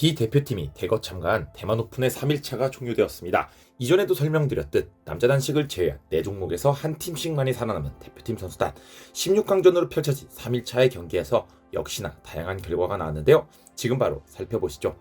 B 대표팀이 대거 참가한 대만 오픈의 3일차가 종료되었습니다. 이전에도 설명드렸듯 남자 단식을 제외한 4종목에서 한 팀씩만이 살아남은 대표팀 선수단 16강전으로 펼쳐진 3일차의 경기에서 역시나 다양한 결과가 나왔는데요. 지금 바로 살펴보시죠.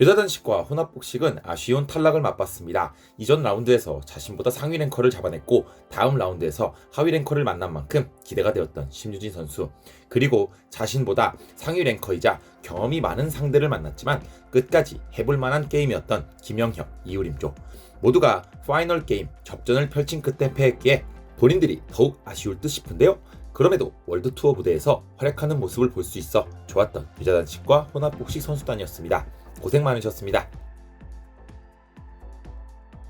여자 단식과 혼합 복식은 아쉬운 탈락을 맛봤습니다. 이전 라운드에서 자신보다 상위 랭커를 잡아냈고 다음 라운드에서 하위 랭커를 만난 만큼 기대가 되었던 심유진 선수. 그리고 자신보다 상위 랭커이자 경험이 많은 상대를 만났지만 끝까지 해볼 만한 게임이었던 김영혁, 이우림조. 모두가 파이널 게임 접전을 펼친 끝에 패했기에 본인들이 더욱 아쉬울 듯 싶은데요. 그럼에도 월드 투어 무대에서 활약하는 모습을 볼 수 있어 좋았던 여자 단식과 혼합 복식 선수단이었습니다. 고생 많으셨습니다.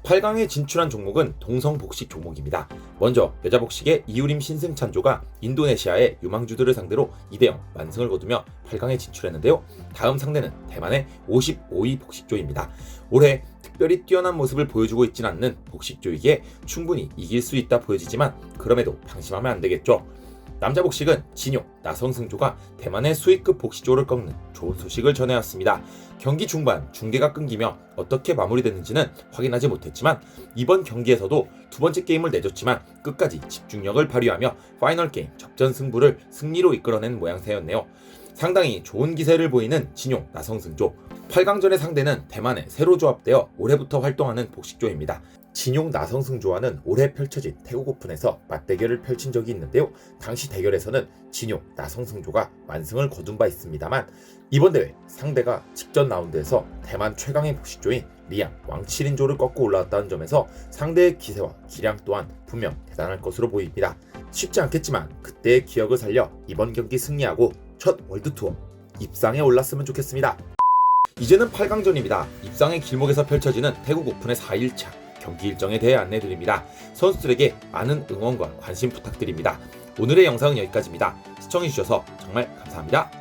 8강에 진출한 종목은 동성 복식 종목입니다. 먼저 여자 복식의 이유림 신승찬조가 인도네시아의 유망주들을 상대로 2대0 완승을 거두며 8강에 진출했는데요. 다음 상대는 대만의 55위 복식조입니다. 올해 특별히 뛰어난 모습을 보여주고 있진 않는 복식조이기에 충분히 이길 수 있다 보여지지만 그럼에도 방심하면 안 되겠죠. 남자 복식은 진용, 나성승조가 대만의 수위급 복식조를 꺾는 좋은 소식을 전해왔습니다. 경기 중반 중계가 끊기며 어떻게 마무리됐는지는 확인하지 못했지만 이번 경기에서도 두 번째 게임을 내줬지만 끝까지 집중력을 발휘하며 파이널 게임 접전 승부를 승리로 이끌어낸 모양새였네요. 상당히 좋은 기세를 보이는 진용, 나성승조. 8강전의 상대는 대만에 새로 조합되어 올해부터 활동하는 복식조입니다. 진용 나성승조와는 올해 펼쳐진 태국 오픈에서 맞대결을 펼친 적이 있는데요. 당시 대결에서는 진용 나성승조가 완승을 거둔 바 있습니다만 이번 대회 상대가 직전 라운드에서 대만 최강의 복식조인 리양 왕칠인조를 꺾고 올라왔다는 점에서 상대의 기세와 기량 또한 분명 대단할 것으로 보입니다. 쉽지 않겠지만 그때의 기억을 살려 이번 경기 승리하고 첫 월드 투어 입상에 올랐으면 좋겠습니다. 이제는 8강전입니다. 입상의 길목에서 펼쳐지는 태국 오픈의 4일차 경기 일정에 대해 안내드립니다. 선수들에게 많은 응원과 관심 부탁드립니다. 오늘의 영상은 여기까지입니다. 시청해주셔서 정말 감사합니다.